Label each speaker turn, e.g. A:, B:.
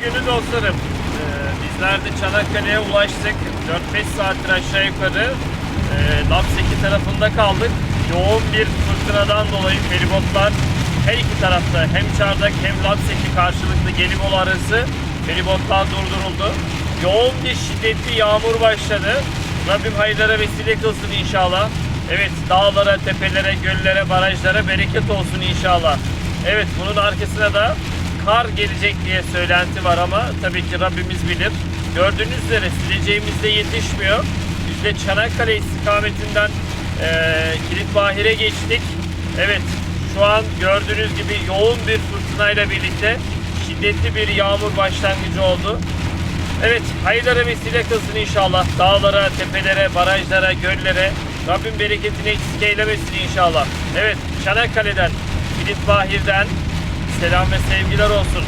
A: günü dostlarım. Ee, bizler de Çanakkale'ye ulaştık. 4-5 saattir aşağı yukarı e, Lapseki tarafında kaldık. Yoğun bir fırtınadan dolayı feribotlar her iki tarafta hem Çardak hem Lapseki karşılıklı Gelibolu arası feribotlar durduruldu. Yoğun bir şiddetli yağmur başladı. Rabbim hayırlara vesile kılsın inşallah. Evet dağlara, tepelere, göllere, barajlara bereket olsun inşallah. Evet bunun arkasına da kar gelecek diye söylenti var ama tabii ki Rabbimiz bilir. Gördüğünüz üzere sileceğimiz de yetişmiyor. Biz de Çanakkale istikametinden eee Kilit Bahir'e geçtik. Evet şu an gördüğünüz gibi yoğun bir fırtınayla birlikte şiddetli bir yağmur başlangıcı oldu. Evet, hayırlara vesile kılsın inşallah. Dağlara, tepelere, barajlara, göllere Rabbim bereketini eksik eylemesin inşallah. Evet, Çanakkale'den, Kilit Bahir'den selam ve sevgiler olsun.